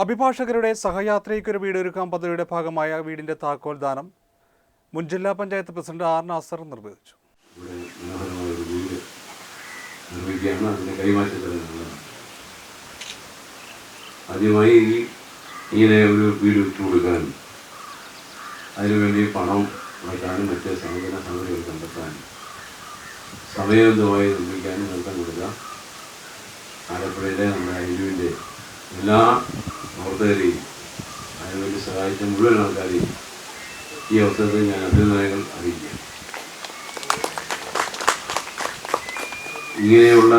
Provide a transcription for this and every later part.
അഭിഭാഷകരുടെ സഹയാത്രയ്ക്കൊരു വീട് ഒരുക്കാൻ പദ്ധതിയുടെ ഭാഗമായ വീടിന്റെ താക്കോൽ ദാനം മുൻ ജില്ലാ പഞ്ചായത്ത് പ്രസിഡന്റ് ആർ നാസർ നിർവഹിച്ചു. ആദ്യമായി ഇങ്ങനെ ഒരു വീട് വിട്ടു കൊടുക്കാൻ അതിനുവേണ്ടി പണം അടയ്ക്കാനും മറ്റ് സാധന സാമഗ്രികൾ കണ്ടെത്താനും സമയബന്ധമായി നിർമ്മിക്കാനും നിർത്തം കൊടുക്കാം ആലപ്പുഴയിലെ നമ്മുടെ അരുവിന്റെ എല്ലാ പ്രവർത്തകരെയും അതിനുവേണ്ടി സഹായിച്ച മുഴുവൻ ആൾക്കാരെയും ഈ അവസരത്തിൽ ഞാൻ അഭിനന്ദനങ്ങൾ അറിയിക്കാം. ഇങ്ങനെയുള്ള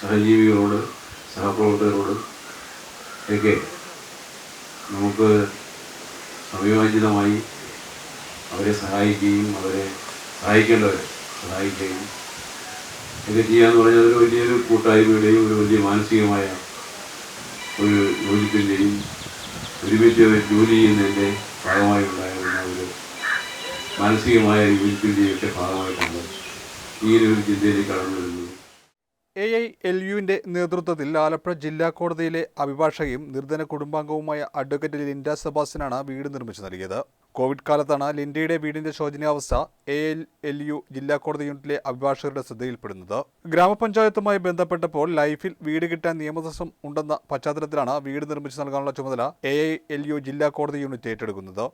സഹജീവികളോട് സഹപ്രവർത്തകരോട് ഒക്കെ നമുക്ക് സമയോചിതമായി അവരെ സഹായിക്കുകയും അവരെ സഹായിക്കേണ്ടവരെ സഹായിക്കുകയും ഒക്കെ ചെയ്യാന്ന് പറഞ്ഞാൽ ഒരു വലിയൊരു കൂട്ടായ്മയുടെയും ഒരു വലിയ മാനസികമായ ഒരു യോജിപ്പിന്റെയും ഒരുമിച്ച് ജോലി ചെയ്യുന്നതിന്റെ ഭാഗമായി ഉണ്ടായിരുന്ന ഒരു മാനസികമായ യോജിപ്പിന്റെയും ഒക്കെ ഭാഗമായിട്ടാണ് ഈ ഒരു ചിന്തയിലേക്ക് കടന്നു വരുന്നത്. എ ഐ എൽ യുവിന്റെ നേതൃത്വത്തിൽ ആലപ്പുഴ ജില്ലാ കോടതിയിലെ അഭിഭാഷകയും നിർധന കുടുംബാംഗവുമായ അഡ്വക്കേറ്റ് ലിൻഡ സെബാസ്റ്റ്യനാണ് വീട് നിർമ്മിച്ചു നൽകിയത്. കോവിഡ് കാലത്താണ് ലിൻഡയുടെ വീടിന്റെ ശോചനീയാവസ്ഥ എ എൽ എൽ യു ജില്ലാ കോടതി യൂണിറ്റിലെ അഭിഭാഷകരുടെ ശ്രദ്ധയിൽപ്പെടുന്നത്. ഗ്രാമപഞ്ചായത്തുമായി ബന്ധപ്പെട്ടപ്പോൾ ലൈഫിൽ വീട് കിട്ടാൻ നിയമതടസ്സം ഉണ്ടെന്ന പശ്ചാത്തലത്തിലാണ് വീട് നിർമ്മിച്ചു നൽകാനുള്ള ചുമതല എ ഐ എൽ യു ജില്ലാ കോടതി യൂണിറ്റ് ഏറ്റെടുക്കുന്നത്.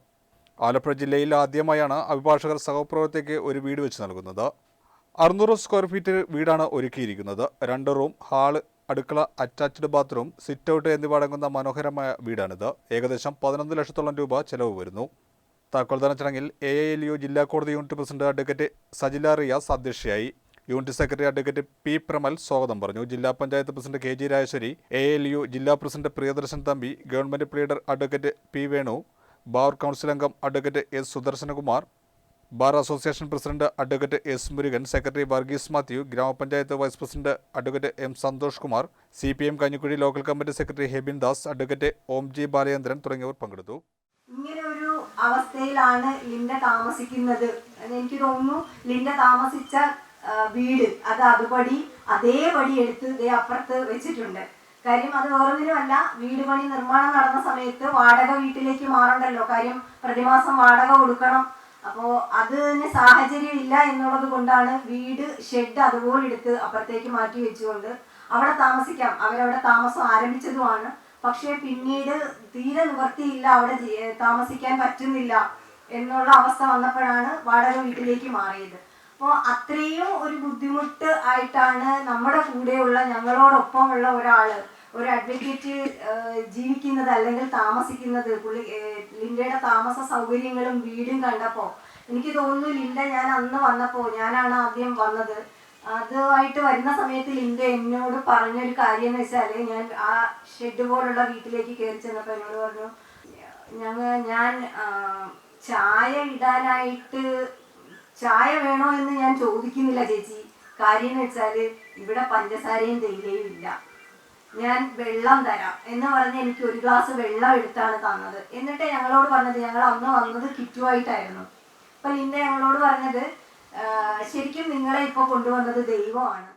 ആലപ്പുഴ ജില്ലയിൽ ആദ്യമായാണ് അഭിഭാഷകർ സഹപ്രവർത്തകയ്ക്ക് ഒരു വീട് വെച്ച് നൽകുന്നത്. അറുന്നൂറ് സ്ക്വയർ ഫീറ്റ് വീടാണ് ഒരുക്കിയിരിക്കുന്നത്. രണ്ട് റൂം ഹാൾ അടുക്കള അറ്റാച്ച്ഡ് ബാത്റൂം സിറ്റ് ഔട്ട് എന്നിവ അടങ്ങുന്ന മനോഹരമായ വീടാണിത്. ഏകദേശം പതിനൊന്ന് ലക്ഷത്തോളം രൂപ ചെലവ് വരുന്നു. താക്കോൽദാന ചടങ്ങിൽ എ എൽ യു ജില്ലാ കോടതി unit president advocate Sajila Riyas അധ്യക്ഷയായി. Unit secretary advocate P Pramal സ്വാഗതം പറഞ്ഞു. ജില്ലാ panchayat president K G Rajeshwari A L U ജില്ലാ president Priyadarshan Thampi government pleader advocate P Venu bar council അംഗം advocate S Sudarshanakumar bar association president advocate S Murugan secretary Varghese Mathew ഗ്രാമപഞ്ചായത്ത് vice president advocate M Santhosh Kumar C P M Kanjikuzhi local committee secretary Hebin Das advocate Om G Balachandran തുടങ്ങിയവർ പങ്കെടുത്തു. അവസ്ഥയിലാണ് Linda താമസിക്കുന്നത്. എനിക്ക് തോന്നുന്നു Linda താമസിച്ച വീട് അത് അതുപടി അതേപടി എടുത്ത് ഇതേ അപ്പുറത്ത് വെച്ചിട്ടുണ്ട്. കാര്യം അത് വേറൊന്നിനുമല്ല വീട് പണി നിർമ്മാണം നടന്ന സമയത്ത് വാടക വീട്ടിലേക്ക് മാറണ്ടല്ലോ. കാര്യം പ്രതിമാസം വാടക കൊടുക്കണം. അപ്പോൾ അതിന് സാഹചര്യം ഇല്ല എന്നുള്ളത് കൊണ്ടാണ് വീട് ഷെഡ് അതുപോലെ എടുത്ത് അപ്പുറത്തേക്ക് മാറ്റി വെച്ചുകൊണ്ട് അവിടെ താമസിക്കാം. അവരവിടെ താമസം ആരംഭിച്ചതുമാണ്. പക്ഷേ പിന്നീട് തീരെ നിവർത്തിയില്ല അവിടെ താമസിക്കാൻ പറ്റുന്നില്ല എന്നുള്ള അവസ്ഥ വന്നപ്പോഴാണ് വാടക വീട്ടിലേക്ക് മാറിയത്. അപ്പോൾ അത്രയും ഒരു ബുദ്ധിമുട്ട് ആയിട്ടാണ് നമ്മുടെ കൂടെയുള്ള ഞങ്ങളോടൊപ്പമുള്ള ഒരാൾ ഒരു അഡ്വക്കേറ്റ് ജീവിക്കുന്നത് അല്ലെങ്കിൽ താമസിക്കുന്നത്. പുള്ളി ലിൻഡയുടെ താമസ സൗകര്യങ്ങളും വീടും കണ്ടപ്പോൾ എനിക്ക് തോന്നുന്നു ലിൻഡ ഞാൻ അന്ന് വന്നപ്പോൾ ഞാനാണ് ആദ്യം വന്നത്. അതുമായിട്ട് വരുന്ന സമയത്ത് ലിൻഡ എന്നോട് പറഞ്ഞൊരു കാര്യം എന്ന് വെച്ചാൽ ഞാൻ ആ ഷെഡ് പോലുള്ള വീട്ടിലേക്ക് കയറി ചെന്നപ്പോൾ എന്നോട് പറഞ്ഞു ഞങ്ങൾ ഞാൻ ചായ ഇടാനായിട്ട് ചായ വേണോ എന്ന് ഞാൻ ചോദിക്കുന്നില്ല ചേച്ചി. കാര്യം എന്ന് വെച്ചാൽ ഇവിടെ പഞ്ചസാരയും തേയിലയും ഇല്ല. ഞാൻ വെള്ളം തരാം. എന്ന് പറഞ്ഞ് എനിക്ക് ഒരു ഗ്ലാസ് വെള്ളം എടുത്താണ് തന്നത്. എന്നിട്ട് ഞങ്ങളോട് പറഞ്ഞത് ഞങ്ങൾ അന്ന് വന്നത് കിറ്റുമായിട്ടായിരുന്നു അപ്പൊ ലിൻഡ ഞങ്ങളോട് പറഞ്ഞത് "ആ, ശരിക്കും നിങ്ങളെ ഇപ്പൊ കൊണ്ടുവന്നത് ദൈവമാണ്.